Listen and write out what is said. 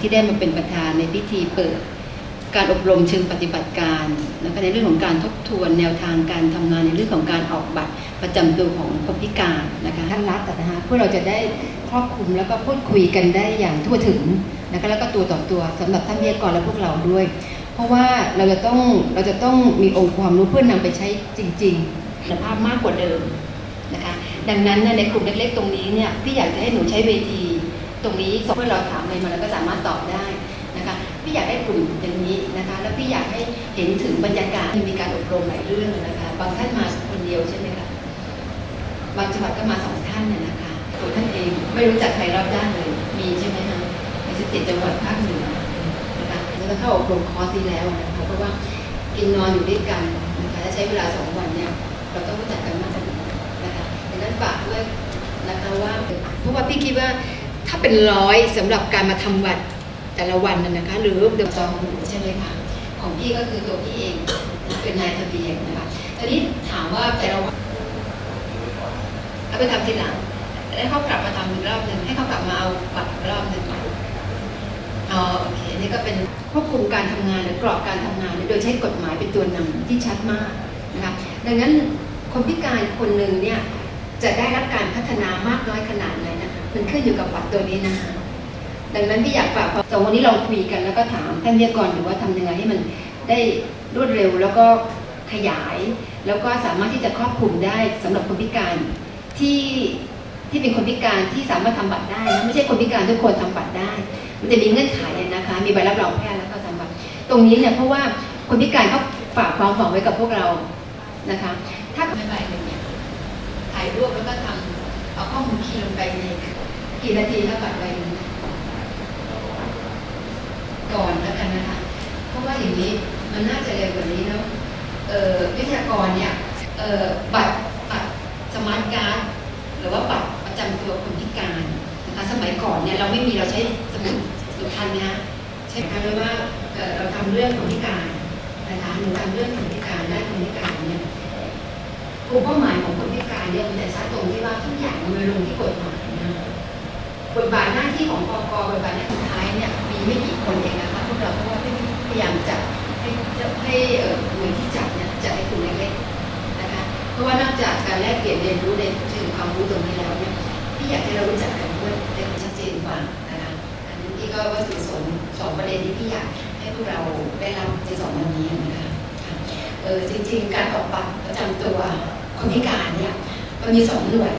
ที่ได้มาเป็นประธานในพิธีเปิดการอบรมเชิงปฏิบัติการ แล้วก็ในเรื่องของการทบทวนแนวทางการทำงานในเรื่องของการออกบัตรประจำตัวของคนพิการนะคะท่านรัฐอะนะคะเพื่อเราจะได้ครอบคลุมแล้วก็พูดคุยกันได้อย่างทั่วถึงนะคะแล้วก็ตัวต่อตัวสำหรับท่านวิทยากรและพวกเราด้วย เพราะว่าเราจะต้องเราจะต้องมีองค์ความรู้เพื่อนำไปใช้จริงๆคุณภาพมากกว่าเดิมนะคะดังนั้นเนี่ยในกลุ่มเล็กๆตรงนี้เนี่ยพี่อยากจะให้หนูใช้เวที ตรงนี้เพื่อเราถามอะไรมาแล้วก็สามารถตอบได้นะคะพี่อยากได้กลุ่มอย่างนี้นะคะ แล้วพี่อยากให้เห็นถึงบรรยากาศที่มีการอบรมหลายเรื่องนะคะ บางท่านมาคนเดียวใช่ไหมคะบางจังหวัดก็มาสองท่านเนี่ยนะคะตัวท่านเองไม่รู้จักใครรอบด้านเลยมีใช่ไหมคะในสิบเจ็ดจังหวัดภาคเหนือนะคะแล้วก็เข้าอบรมคอร์สที่แล้วนะคะเพราะว่ากินนอนอยู่ด้วยกันนะคะและใช้เวลาสองวันเนี่ยเราต้องรู้จักกันมากกว่านี้นะคะดังนั้นฝากด้วยนะคะว่าเพราะว่าพี่คิดว่า ถ้าเป็นร้อยสำหรับการมาทำวัดแต่ละวันน่ะนะคะ หรือเดือนจองหูใช่ไหมคะของพี่ก็คือตัวพี่เองเป็นนายทะเบียนนะคะตอนนี้ถามว่าแต่ละวันเอาไปทำทีหลังแล้วเขากลับมาทำอีกรอบหนึ่งให้เขากลับมาเอาบัตรรอบหนึ่งอ๋อโอเคนนี่ก็เป็นควบคุมการทำงานหรือกรอบการทำงานโดยใช้กฎหมายเป็นตัวนำที่ชัดมากนะคะดังนั้นคนพิการคนหนึ่งเนี่ยจะได้รับการพัฒนามากน้อยขนาดไหนนะคะ มันขึ้นอยู่กับบัตรตัวนี้นะคะดังนั้นพี่อยากฝากสองวันนี้เราคุยกันแล้วก็ถามท่านวิทยกรดูว่าทำยังไงให้มันได้รวดเร็วแล้วก็ขยาย แล้วก็สามารถที่จะครอบคลุมได้สำหรับคนพิการที่ที่เป็นคนพิการที่สามารถทำบัตรได้นะไม่ใช่คนพิการทุกคนทำบัตรได้ มันจะมีเงื่อนไขนะคะ มีใบรับรองแพทย์แล้วก็ทำบัตร ตรงนี้เนี่ยเพราะว่าคนพิการเขาฝากความหวังไว้กับพวกเรานะคะ ถ้าไม่ใบหนึ่งเนี่ยถ่ายรูปแล้วก็ทำเอาข้อมูลคีย์ลงไปใน กี่นาทีแล้วบัตรใบก่อนแล้วกันนะคะ เพราะว่าอย่างนี้มันน่าจะเร็วกว่านี้เนาะเอ่อวิทยากรเนี่ยเอ่อบัตรบัตรสมาร์ทการ์ดหรือว่าบัตรประจำตัวคนพิการนะคะสมัยก่อนเนี่ยเราไม่มีเราใช้สมุดสุทันนะฮะใช้คำว่าเอ่อเราทำเรื่องคนพิการนะคะหนูทำเรื่องคนพิการด้านคนพิการเนี่ยกลุ่มเป้าหมายของคนพิการเนี่ยมันจะชัดตรงที่ว่าทุกอย่างมันลงที่กฎหมาย บทบาทหน้าที่ของกกบทบาทหน้าที่สุดท้ายเนี่ยมีไม่กี่คนเองนะคะพวกเราเพราะว่าพยายามจัดให้ให้เออหน่วยที่จัดเนี่ยจัดให้กลุ่มเล็กๆนะคะเพราะว่านอกจากการแลกเปลี่ยนเรียนรู้ในเชิงความรู้ตรงนี้แล้วเนี่ยพี่อยากให้เรารู้จักกันด้วยในชัดเจนกว่านะคะอันนี้พี่ก็วัตถุประสงค์สองประเด็นที่พี่อยากให้พวกเราได้รับในสองวันนี้นะคะเออจริง ๆ การออกบัตรประจำตัวคนพิการเนี่ยมันมีสองหน่วย